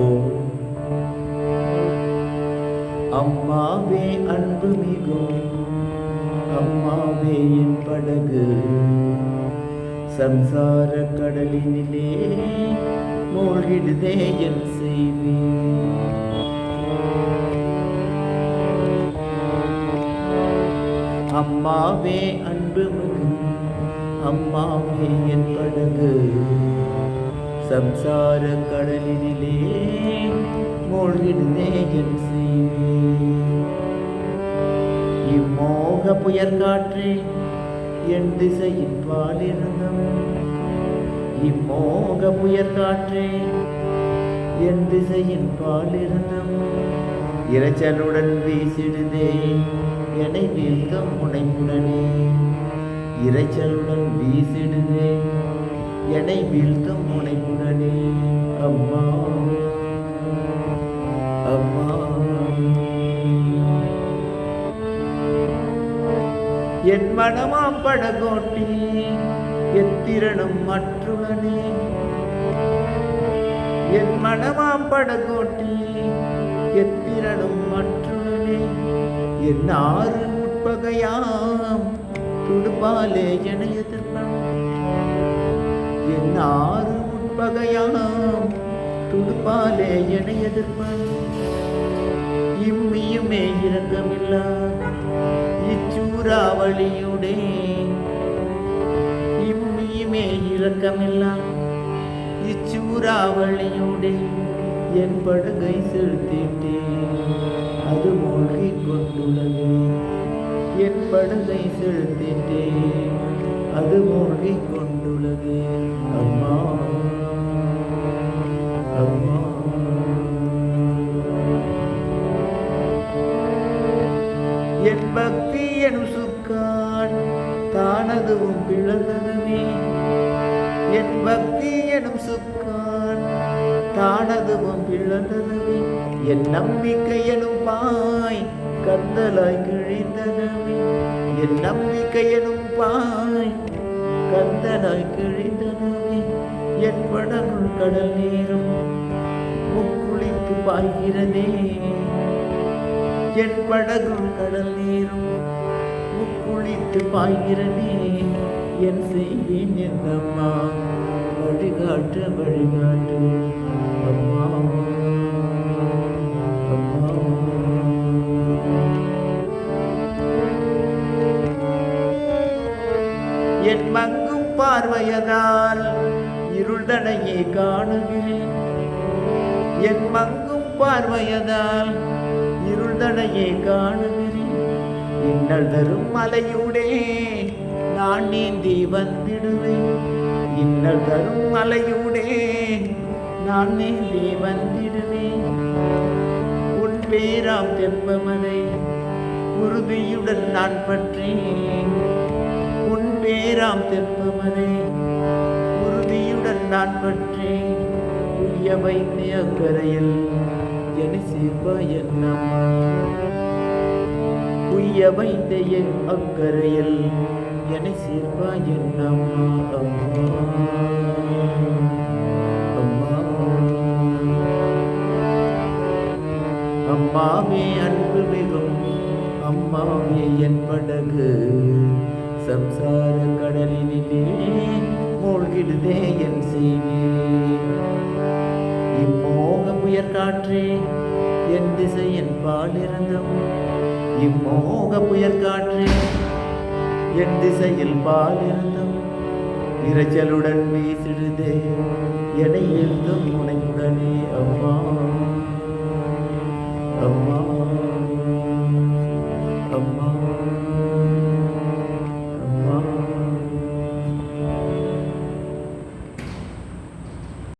போல் அம்மாவே அன்பு மிகும். அம்மாவே என் படகு. சம்சார கடலினிலே மூழ்கிடுதே என் செய்வேன் அம்மாவே அன்பு மிகும். அம்மாவே என் படகு. சம்சார கடலினிலே மூழ்கிடுதே என் செய்வே இம்மோக புயற்காற்றே என் திசையின் பாலிருந்தம். இம்மோக புயற்காற்றே என் திசையின் பாலிருந்தம். இறைச்சலுடன் வீசிடுதே என்னை வீழ்த்தும் முனைப்புடனே. இறைச்சலுடன் வீசிடுதே எடை வீழ்த்தும் முனைப்புடனே அம்மா. அம்மா. என் மனமாம் படகோட்டி எத்திரனும் மற்றுடனே என் மனமாம் படகோட்டி எத்திரனும் மற்றுடனே என் ஆறு உட்பகையாம் துடுப்பாலே என எதிர்ப்பன். ஆறு உட்பகையாம் துடுப்பாலே என எதிர்ப்பான் இம்மியுமே இரக்கமில்லா. இச்சூறாவளியுடே. இம்மியுமே இரக்கமில்லா. இச்சூறாவளியுடே என் படகை செலுத்திட்டேன். அது மூழ்கி கொண்டுள்ளது என் படகை செலுத்திட்டேன். அது மூழ்கி கொண்டுள்ளது என் பக்தி எனும் சுக்கான் தானதுவும் பிளந்ததுமே. என் பக்தி எனும் சுக்கான் தானதுவும் பிளந்ததுமே. என் நம்பிக்கை எனும் பாய் கந்தலாய் கிழிந்ததுமே. என் நம்பிக்கை எனும் பாய் கந்தலாய் கிழிந்ததுமே. என் வடகுள் கடல் நீரும் முக்குளித்து பாய்கிறதே. என் படகுள் கடல் நீரும் முக்குளித்து பாய்கிறதே. என் செய்வேன் என் அம்மா வழிகாட்டு. வழிகாட்டு அம்மா. என் மங்கும் பார்வையதால் இருள்தனையே காணுகிறேன். என் மங்கும் பார்வையதால் இருள்தனையே காணுகிறேன். இன்னல் தரும் மலையூடே நான் நீந்தி வந்திடுவேன். இன்னல் தரும் மலையூடே நான் நீந்தி வந்திடுவேன். உன் பேராம் தெப்பமதை உறுதியுடன் நான் பற்றி உன் பேராம் தெப்பமலை நான் பற்றி உய்ய வைத்து அக்கரையில் என உய்ய வைத்த என் அக்கரையில் என சேர்வா என்னம்மா அம்மா. அம்மாவே அன்பு மிகும் அம்மாவே என் படகு. சம்சார கடலினிலே விடுதே என் செய்வேன் இம்மோக புயற்காற்றே என் திசை என் பாலிருந்தும் இம்மோக புயற்காற்றே என் திசையில் பாலிருந்தும் இறைச்சலுடன் வீசிடுதே எடை எழுந்தும் முனையுடனே அம்மா. அம்மா. அம்மா.